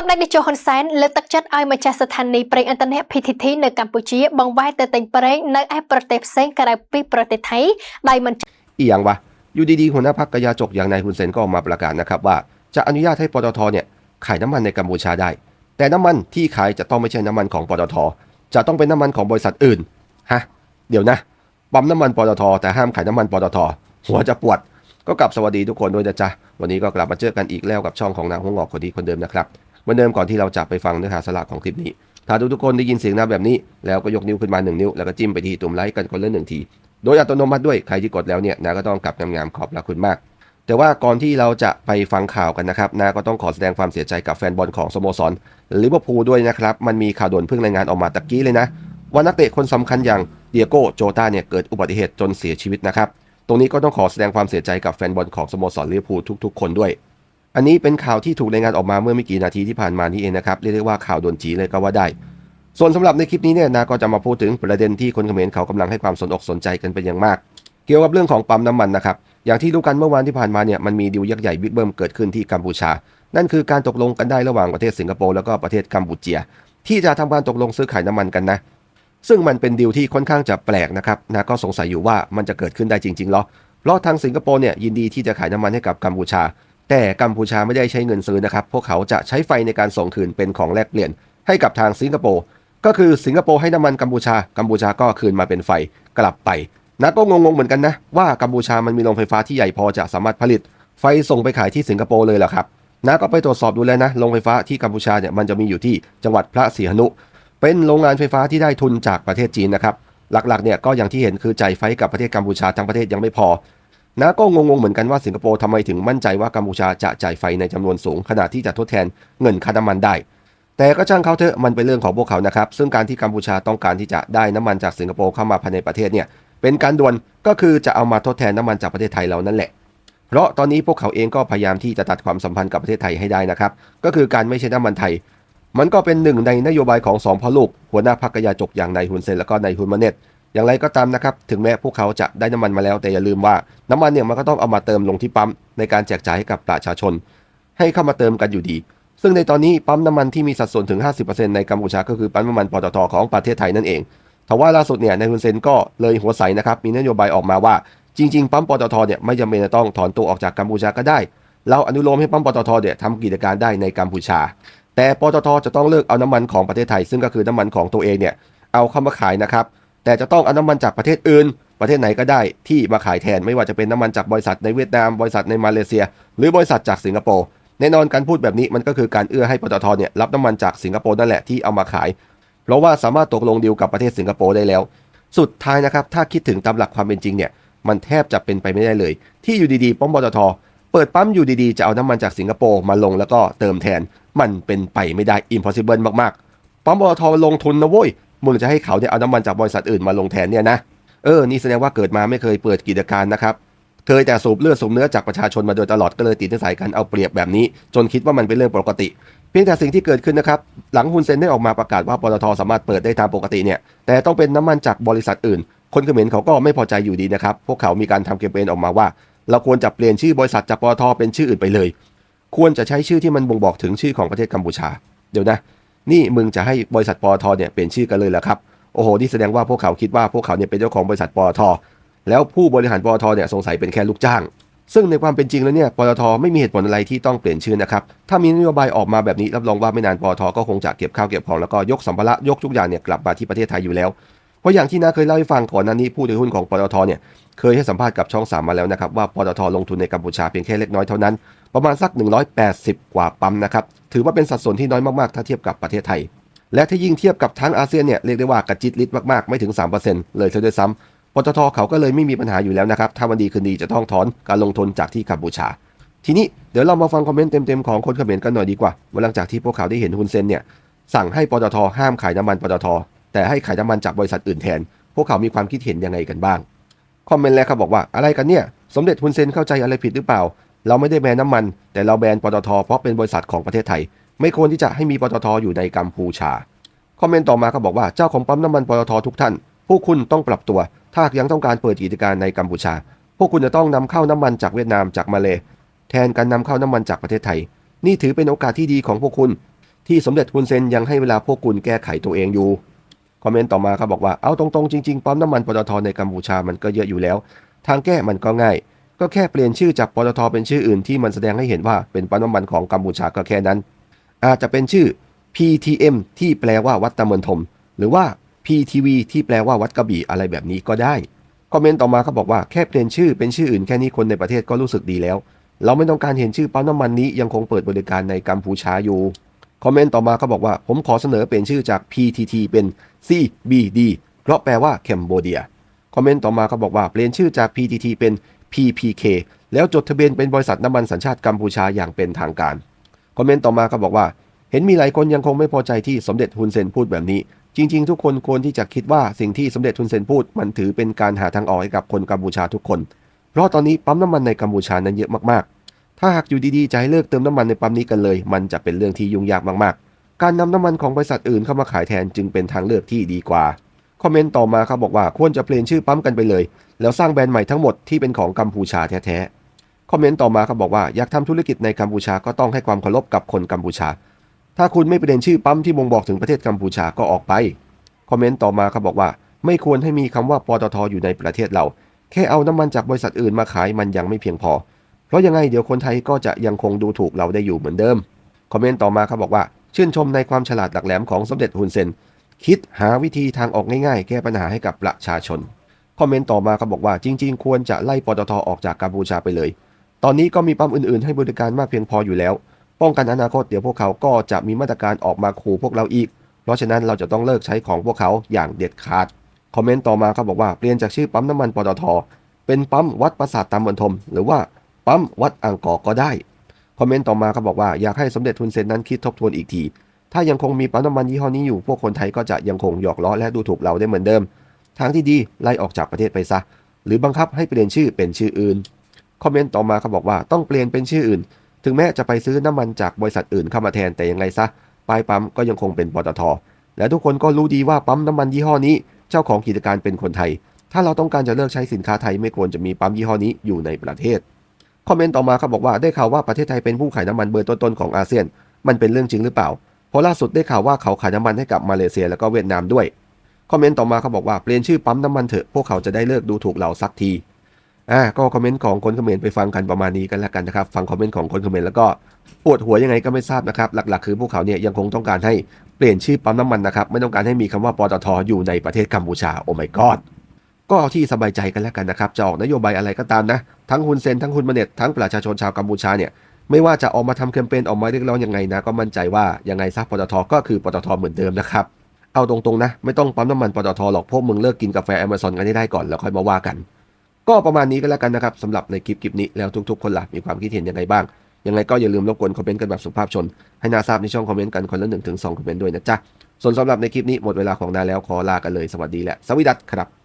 សម្ដេចតេជោហ៊ុនសែនលើកទឹកចិត្តឲ្យម្ចាស់ស្ថានីយ៍ប្រេងឥន្ធនៈ PTT នៅកម្ពុជាបង្វែរទៅទិញប្រេងនៅឯប្រទេសផ្សេងក្រៅពីប្រទេសថៃដោយមិន อีหยังวะอยู่ดีๆหัวหน้าพักกระยาจกอย่างนายฮุนเซนก็ออกมาประกาศนะครับว่าจะอนุญาตให้ปตทเนี่ยขายน้ำมันในกัมพูชาได้ แต่น้ำมันที่ขายจะต้องไม่ใช่น้ำมันของปตท จะต้องเป็นน้ำมันของบริษัทอื่นฮะเดี๋ยวนะปั๊มน้ำมันปตท แต่ห้ามขายน้ำมันปตท หัวจะปวด ก็กลับสวัสดีทุกคนด้วยนะจ๊ะวันนี้ก็กลับมาเจอกันอีกแล้วกับช่องของนางหัวงอกคนดีคนเดิมนะครับ เหมือนเดิมก่อนที่เราจะไปฟังเนื้อหาสาระของคลิปนี้ถ้าทุกๆคนได้ยินเสียงน้าแบบนี้ แล้วก็ยกนิ้วขึ้นมาหนึ่งนิ้ว แล้วก็จิ้มไปที่ตุ่มไลค์กันคนละหนึ่งที โดยอัตโนมัติด้วยใครที่กดแล้วเนี่ยนาก็ต้องกลับงามๆขอบพระคุณมาก แต่ว่าก่อนที่เราจะไปฟังข่าวกันนะครับนาก็ต้องขอแสดงความเสียใจกับแฟนบอลของสโมสรลิเวอร์พูลด้วยนะครับมันมีข่าวด่วนเพิ่งรายงานออกมาตะกี้เลยนะว่านักเตะคนสำคัญอย่างเดียโก้โจตาเนี่ยเกิดอุบัติเหตุจนเสียชีวิตนะครับตรงนี้ก็ต้องขอแสดงความเสียใจกับแฟนบอลของสโมสรลิเวอร์พูลทุก ๆ คนด้วย อันนี้เป็นข่าวที่ถูกรายงานออกมาเมื่อไม่กี่นาทีที่ผ่านมานี่เองนะครับเรียกได้ว่าข่าวด่วนจีเลยก็ว่าได้ ส่วนสำหรับในคลิปนี้เนี่ยนาก็จะมาพูดถึงประเด็นที่คนเขมรเขากำลังให้ความสนอกสนใจกันเป็นอย่างมาก เกี่ยวกับเรื่องของปั๊มน้ำมันนะครับอย่างที่รู้กันเมื่อวานที่ผ่านมาเนี่ยมันมีดิวยักษ์ใหญ่บิ๊กเบิ้มเกิดขึ้นที่กัมพูชา นั่นคือการตกลงกันได้ระหว่างประเทศสิงคโปร์แล้วก็ประเทศกัมพูเชียที่จะทำการตกลงซื้อขายน้ำมันกันนะ ซึ่งมันเป็นดิวที่ค่อนข้างจะแปลกนะครับนาก็สงสัยอยู่ว่ามันจะเกิดขึ้นได้จริงๆหรอเพราะทางสิงคโปร์เนี่ยยินดีที่จะขายน้ำมันให้กับกัมพูชา แต่กัมพูชาไม่ได้ใช้เงินซื้อนะครับ พวกเขาจะใช้ไฟในการส่งคืนเป็นของแลกเปลี่ยนให้กับทางสิงคโปร์ก็คือสิงคโปร์ให้น้ำมันกัมพูชา กัมพูชาก็คืนมาเป็นไฟกลับไปนะก็งงๆเหมือนกันนะว่ากัมพูชามันมีโรงไฟฟ้าที่ใหญ่พอจะสามารถผลิต ไฟส่งไปขายที่สิงคโปร์เลยเหรอครับนะก็ไปตรวจสอบดูแล้วนะโรงไฟฟ้าที่กัมพูชาเนี่ยมันจะมีอยู่ที่จังหวัดพระศรีหนุ เป็นโรงงานไฟฟ้าที่ได้ทุนจากประเทศจีนนะครับหลักๆเนี่ยก็อย่างที่เห็นคือจ่ายไฟกับประเทศกัมพูชาทั้งประเทศยังไม่พอ นะก็งงๆเหมือนกันว่าสิงคโปร์ทำไมถึงมั่นใจว่ากัมพูชาจะจ่ายไฟในจำนวนสูงขนาดที่จะทดแทนเงินค่าน้ำมันได้ แต่ก็ช่างเขาเถอะมันเป็นเรื่องของพวกเขานะครับ ซึ่งการที่กัมพูชาต้องการที่จะได้น้ำมันจากสิงคโปร์เข้ามาภายในประเทศเนี่ยเป็นการด่วนก็คือจะเอามาทดแทนน้ำมันจากประเทศไทยเรานั่นแหละ เพราะตอนนี้พวกเขาเองก็พยายามที่จะตัดความสัมพันธ์กับประเทศไทยให้ได้นะครับก็คือการไม่ใช้น้ำมันไทย มันก็เป็นหนึ่งในนโยบายของสองพ่อลูกหัวหน้าพรรคกยาจกอย่างนายฮุนเซนแล้วก็นายฮุนมาเนต อย่างไรก็ตามนะครับ ถึงแม้พวกเขาจะได้น้ำมันมาแล้ว แต่อย่าลืมว่าน้ำมันเนี่ยมันก็ต้องเอามาเติมลงที่ปั๊มในการแจกจ่ายให้กับประชาชน ให้เข้ามาเติมกันอยู่ดี ซึ่งในตอนนี้ปั๊มน้ำมันที่มีสัดส่วนถึง 50%ในกัมพูชาก็คือปั๊มน้ำมันปตทของประเทศไทยนั่นเองทว่าล่าสุดเนี่ยนายฮุนเซนก็เลยหัวใสนะครับมีนโยบายออกมาว่าจริง ๆ ปั๊มปตทเนี่ยไม่จำเป็นจะต้องถอนตัวออกจากกัมพูชาก็ได้ เราอนุโลมให้ปั๊มปตทเนี่ยทำกิจการได้ในกัมพูชา แต่ปตทจะต้องเลิกเอาน้ำมันของประเทศไทย ซึ่งก็คือน้ำมันของตัวเองเนี่ยเอาเข้ามาขายนะครับ แต่จะต้องเอาน้ำมันจากประเทศอื่น ประเทศไหนก็ได้ที่มาขายแทนไม่ว่าจะเป็นน้ำมันจากบริษัทในเวียดนาม บริษัทในมาเลเซีย หรือบริษัทจากสิงคโปร์แน่นอนการพูดแบบนี้มันก็คือการเอื้อให้ปตทเนี่ยรับน้ำมันจากสิงคโปร์นั่นแหละที่เอามาขาย เพราะว่าสามารถตกลงดีลกับประเทศสิงคโปร์ได้แล้ว สุดท้ายนะครับถ้าคิดถึงตามหลักความเป็นจริงเนี่ยมันแทบจะเป็นไปไม่ได้เลย ที่อยู่ดีๆปั๊มปตทเปิดปั๊มอยู่ดีๆ จะเอาน้ำมันจากสิงคโปร์มาลงแล้วก็เติมแทน มันเป็นไปไม่ได้ impossible มากๆ ปั๊มปตทลงทุนนะเว้ย มึงจะให้เขาเนี่ยเอาน้ำมันจากบริษัทอื่นมาลงแทนเนี่ยนะเออนี่แสดงว่าเกิดมาไม่เคยเปิดกิจการนะครับเคยแต่สูบเลือดสูบเนื้อจากประชาชนมาโดยตลอดก็เลยติดนิสัยการเอาเปรียบแบบนี้ จนคิดว่ามันเป็นเรื่องปกติ เพียงแต่สิ่งที่เกิดขึ้นนะครับ หลังฮุนเซนได้ออกมาประกาศว่าปตทสามารถเปิดได้ตามปกติเนี่ย แต่ต้องเป็นน้ำมันจากบริษัทอื่น คนเขมรเขาก็ไม่พอใจอยู่ดีนะครับ พวกเขามีการทำแคมเปญออกมาว่า เราควรจะเปลี่ยนชื่อบริษัทจากปตทเป็นชื่ออื่นไปเลย ควรจะใช้ชื่อที่มันบ่งบอกถึงชื่อของประเทศกัมพูชา เดี๋ยวนะ นี่มึงจะให้บริษัทปตทเนี่ยเปลี่ยนชื่อกันเลยเหรอครับโอ้โหนี่แสดงว่าพวกเขาคิดว่าพวกเขาเนี่ยเป็นเจ้าของบริษัทปตทแล้วผู้บริหารปตทเนี่ยสงสัยเป็นแค่ลูกจ้าง ซึ่งในความเป็นจริงแล้วเนี่ยปตทไม่มีเหตุผลอะไรที่ต้องเปลี่ยนชื่อนะครับถ้ามีนโยบายออกมาแบบนี้รับรองว่าไม่นานปตทก็คงจะเก็บข้าวเก็บของแล้วก็ยกสัมภาระยกทุกอย่างเนี่ยกลับมาที่ประเทศไทยอยู่แล้ว เพราะอย่างที่น้าเคยเล่าให้ฟังก่อนหน้านี้ผู้ถือหุ้นของปตทเนี่ยเคยให้สัมภาษณ์กับช่องสามมาแล้วนะครับว่าปตทลงทุนในกัมพูชาเพียงแค่เล็กน้อยเท่านั้น ประมาณสัก 180 กว่าปั๊มนะครับถือว่าเป็นสัดส่วนที่น้อยมากๆถ้าเทียบกับประเทศไทย และถ้ายิ่งเทียบกับทั้งอาเซียนเนี่ยเรียกได้ว่ากระจิตลิดมากๆไม่ถึง 3%เลยเท่าด้วยซ้ำปตทเขาก็เลยไม่มีปัญหาอยู่แล้วนะครับถ้าวันดีคืนดีจะต้องถอนการลงทุนจากที่กัมพูชาทีนี้เดี๋ยวเรามาฟังคอมเมนต์เต็มๆของคนเขมรกันหน่อยดีกว่าว่าหลังจากที่พวกเขาได้เห็นฮุนเซนเนี่ยสั่งให้ปตทห้ามขายน้ำมันปตท แต่ให้ขายน้ำมันจากบริษัทอื่นแทน พวกเขามีความคิดเห็นยังไงกันบ้าง คอมเมนต์แรกเขาบอกว่าอะไรกันเนี่ย สมเด็จฮุนเซนเข้าใจอะไรผิดหรือเปล่า เราไม่ได้แบนน้ำมัน แต่เราแบนปตทเพราะเป็นบริษัทของประเทศไทย ไม่ควรที่จะให้มีปตทอยู่ในกัมพูชา คอมเมนต์ต่อมาเขาบอกว่าเจ้าของปั๊มน้ำมันปตททุกท่าน พวกคุณต้องปรับตัว ถ้ายังต้องการเปิดกิจการในกัมพูชา พวกคุณจะต้องนำเข้าน้ำมันจากเวียดนามจากมาเลแทนการนำเข้าน้ำมันจากประเทศไทย นี่ถือเป็นโอกาสที่ดีของพวกคุณ ที่สมเด็จฮุนเซนยังให้เวลาพวกคุณแก้ไขตัวเองอยู่ คอมเมนต์ต่อมาเขาบอกว่าเอาตรงๆจริงๆปั๊มน้ำมันปตทในกัมพูชามันก็เยอะอยู่แล้ว ทางแก้มันก็ง่าย ก็แค่เปลี่ยนชื่อจากปตทเป็นชื่ออื่นที่มันแสดงให้เห็นว่าเป็นปั๊มน้ำมันของกัมพูชาก็แค่นั้น อาจจะเป็นชื่อ PTM ที่แปลว่าวัดตะเมินทม หรือว่า PTV ที่แปลว่าวัดกระบี่อะไรแบบนี้ก็ได้คอมเมนต์ต่อมาเขาบอกว่าแค่เปลี่ยนชื่อเป็นชื่ออื่นแค่นี้คนในประเทศก็รู้สึกดีแล้ว เราไม่ต้องการเห็นชื่อปั๊มน้ำมันนี้ยังคงเปิดบริการในกัมพูชาอยู่ คอมเมนต์ต่อมาเขาบอกว่า ผมขอเสนอเปลี่ยนชื่อจาก PTT เป็น CBD เพราะแปลว่าแคนเบเดีย คอมเมนต์ต่อมาเขาบอกว่าเปลี่ยนชื่อจาก PTT เป็น PPK แล้วจดทะเบียนเป็นบริษัทน้ำมันสัญชาติกัมพูชาอย่างเป็นทางการ คอมเมนต์ต่อมาเขาบอกว่า เห็นมีหลายคนยังคงไม่พอใจที่สมเด็จฮุนเซนพูดแบบนี้ จริง ๆ ทุกคนควรที่จะคิดว่าสิ่งที่สมเด็จฮุนเซนพูด มันถือเป็นการหาทางออกให้กับคนกัมพูชาทุกคน เพราะตอนนี้ปั๊มน้ำมันในกัมพูชานั้นเยอะมากๆ ถ้าหากอยู่ดีๆจะให้เลิกเติมน้ำมันในปั๊มนี้กันเลย มันจะเป็นเรื่องที่ยุ่งยากมากๆ การนำน้ำมันของบริษัทอื่นเข้ามาขายแทนจึงเป็นทางเลือกที่ดีกว่า คอมเมนต์ต่อมาเขาบอกว่าควรจะเปลี่ยนชื่อปั๊มกันไปเลย แล้วสร้างแบรนด์ใหม่ทั้งหมดที่เป็นของกัมพูชาแท้ๆ คอมเมนต์ต่อมาเขาบอกว่าอยากทำธุรกิจในกัมพูชาก็ต้องให้ความเคารพกับคนกัมพูชา ถ้าคุณไม่เปลี่ยนชื่อปั๊มที่บ่งบอกถึงประเทศกัมพูชาก็ออกไป คอมเมนต์ต่อมาเขาบอกว่า ไม่ควรให้มีคำว่าปตทอยู่ในประเทศเรา แค่เอาน้ำมันจากบริษัทอื่นมาขายมันยังไม่เพียงพอ เพราะยังไงเดี๋ยวคนไทยก็จะยังคงดูถูกเราได้อยู่เหมือนเดิม คอมเมนต์ต่อมาเขาบอกว่า ชื่นชมในความฉลาดหลักแหลมของสมเด็จฮุนเซน คิดหาวิธีทางออกง่ายๆ แก้ปัญหาให้กับประชาชน คอมเมนต์ต่อมาเขาบอกว่าจริง ๆ ควรจะไล่ปตทออกจากกัมพูชาไปเลย ตอนนี้ก็มีปั๊มอื่นๆ ให้บริการมากเพียงพออยู่แล้ว ป้องกันอนาคตเดี๋ยวพวกเขาก็จะมีมาตรการออกมาขู่พวกเราอีก เพราะฉะนั้นเราจะต้องเลิกใช้ของพวกเขาอย่างเด็ดขาด คอมเมนต์ต่อมาเขาบอกว่าเปลี่ยนจากชื่อปั๊มน้ำมันปตทเป็นปั๊มวัดปราสาทตามบนทม หรือว่า ปั๊มวัดอ่างกอก็ได้ คอมเมนต์ต่อมาเขาบอกว่าอยากให้สมเด็จทุนเซนนั้นคิดทบทวนอีกที ถ้ายังคงมีปั๊มน้ำมันยี่ห้อนี้อยู่ พวกคนไทยก็จะยังคงหยอกล้อและดูถูกเราได้เหมือนเดิม ทางที่ดีไล่ออกจากประเทศไปซะ หรือบังคับให้เปลี่ยนชื่อเป็นชื่ออื่น คอมเมนต์ต่อมาเขาบอกว่าต้องเปลี่ยนเป็นชื่ออื่น ถึงแม้จะไปซื้อน้ำมันจากบริษัทอื่นเข้ามาแทนแต่ยังไงซะปลายปั๊มก็ยังคงเป็นปตท และทุกคนก็รู้ดีว่าปั๊มน้ำมันยี่ห้อนี้ เจ้าของกิจการเป็นคนไทย ถ้าเราต้องการจะเลิกใช้สินค้าไทยไม่ควรจะมีปั๊มยี่ห้อนี้อยู่ในประเทศ คอมเมนต์ต่อมาเขาบอกว่าได้ข่าวว่าประเทศไทยเป็นผู้ขายน้ำมันเบอร์ต้นๆของอาเซียน มันเป็นเรื่องจริงหรือเปล่า เพราะล่าสุดได้ข่าวว่าเขาขายน้ำมันให้กับมาเลเซียแล้วก็เวียดนามด้วย คอมเมนต์ต่อมาเขาบอกว่าเปลี่ยนชื่อปั๊มน้ำมันเถอะพวกเขาจะได้เลิกดูถูกเราสักที อ่าก็คอมเมนต์ของคนเขมรไปฟังกันประมาณนี้กันแล้วกันนะครับ ฟังคอมเมนต์ของคนเขมรแล้วก็ปวดหัวยังไงก็ไม่ทราบนะครับ หลักๆ คือพวกเขาเนี่ยยังคงต้องการให้เปลี่ยนชื่อปั๊มน้ำมันนะครับ ไม่ต้องการให้มีคำว่าปตทอยู่ในประเทศกัมพูชา โอ้ my god ก็เอาที่สบายใจกันแล้วกันนะครับ จะออกนโยบายอะไรก็ตามนะ ทั้งฮุนเซนทั้งฮุนมาเน็ตทั้งประชาชนชาวกัมพูชาเนี่ยไม่ว่าจะออกมาทำแคมเปญออกมาเรียกร้องยังไงนะ ก็มั่นใจว่ายังไงซะปตทก็คือปตทเหมือนเดิมนะครับเอาตรงๆนะ ไม่ต้องปั๊มน้ำมันปตทหรอกพวกมึงเลิกกินกาแฟแอมะซอนกันให้ได้ก่อนแล้วค่อยมาว่ากัน ก็ประมาณนี้ก็แล้วกันนะครับสำหรับในคลิปคลิปนี้แล้วทุกๆ คนล่ะมีความคิดเห็นยังไงบ้าง ยังไงก็อย่าลืมรบกวนคอมเมนต์กันแบบสุภาพชน ให้นาทราบในช่องคอมเมนต์กันคนละหนึ่งถึงสองคอมเมนต์ด้วยนะจ๊ะส่วนสำหรับในคลิปนี้หมดเวลาของนาแล้วขอลากันเลยสวัสดีและสวัสดีครับ